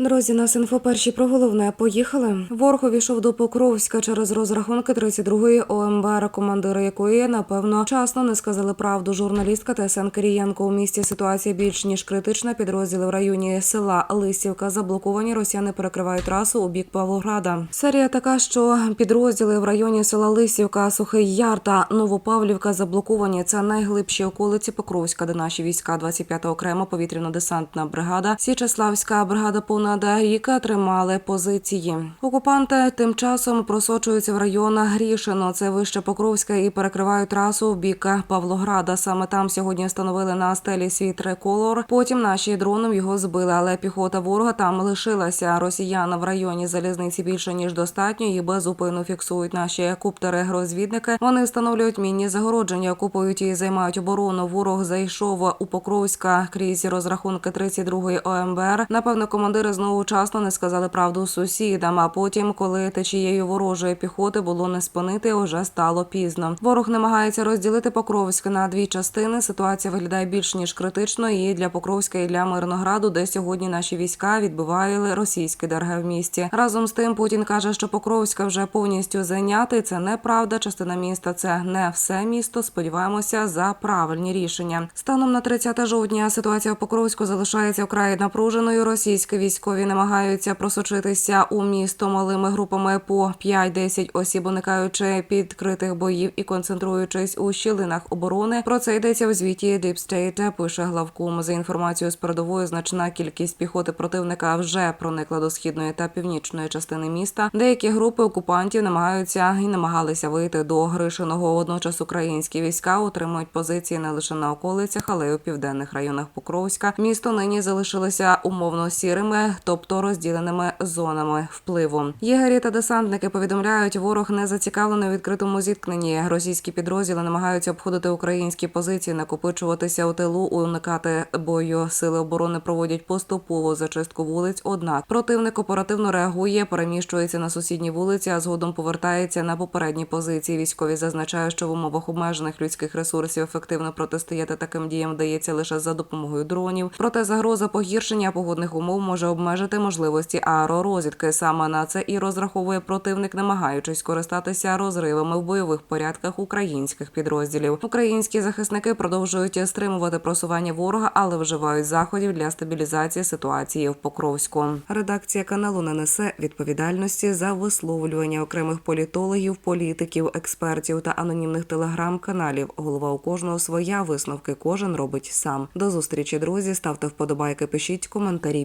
Друзі, нас інфо перші про головне. Поїхали. Ворог увійшов до Покровська через розрахунки 32-ї ОМБР, командири якої напевно часно не сказали правду. Журналістка ТСН Кирієнко у місті ситуація більш ніж критична. Підрозділи в районі села Лисівка заблоковані. Росіяни перекривають трасу у бік Павлограда. Серія така, що підрозділи в районі села Лисівка, Сухий Яр та Новопавлівка заблоковані. Це найглибші околиці Покровська, де наші війська 25-та окрема повітряно-десантна бригада, Січеславська бригада понад рік тримали позиції. Окупанти тим часом просочуються в район Грішино. Це вище Покровська і перекривають трасу в бік Павлограда. Саме там сьогодні встановили на стелі свій триколор. Потім наші дроном його збили, але піхота ворога там лишилася. Росіян в районі залізниці більше ніж достатньо. і безупину фіксують наші куптери-розвідники. Вони встановлюють мінні загородження, окупують і займають оборону. Ворог зайшов у Покровська крізь розрахунки 32-ї ОМБР. Напевно, командири знову часно не сказали правду сусідам. А потім, коли течією ворожої піхоти було не спинити, уже стало пізно. Ворог намагається розділити Покровськ на дві частини. Ситуація виглядає більш ніж критично і для Покровська, і для Мирнограду, де сьогодні наші війська відбивали російське ДРГ в місті. Разом з тим Путін каже, що Покровська вже повністю зайнятий. Це неправда. Частина міста це не все місто. Сподіваємося за правильні рішення. Станом на 30 жовтня ситуація в Покровську залишається вкрай напруженою. Російські військові намагаються просочитися у місто малими групами по 5-10 осіб, уникаючи підкритих боїв і концентруючись у щілинах оборони. Про це йдеться у звіті Deep State, пише главком. За інформацією з передової, значна кількість піхоти противника вже проникла до східної та північної частини міста. Деякі групи окупантів намагаються і намагалися вийти до Гришиного. Водночас українські війська утримують позиції не лише на околицях, але й у південних районах Покровська. Місто нині залишилося умовно сірими, тобто розділеними зонами впливу. Єгері та десантники повідомляють, ворог не зацікавлений у відкритому зіткненні. Російські підрозділи намагаються обходити українські позиції, накопичуватися у тилу, уникати бою. Сили оборони проводять поступову зачистку вулиць. Однак противник оперативно реагує, переміщується на сусідні вулиці, а згодом повертається на попередні позиції. Військові зазначають, що в умовах обмежених людських ресурсів ефективно протистояти таким діям вдається лише за допомогою дронів. Проте загроза погіршення погодних умов може обмежити можливості аеророзвідки. Саме на це і розраховує противник, намагаючись користатися розривами в бойових порядках українських підрозділів. Українські захисники продовжують стримувати просування ворога, але вживають заходів для стабілізації ситуації в Покровську. Редакція каналу не несе відповідальності за висловлювання окремих політологів, політиків, експертів та анонімних телеграм-каналів. Голова у кожного своя висновки кожен робить сам. До зустрічі, друзі. Ставте вподобайки, пишіть коментарі,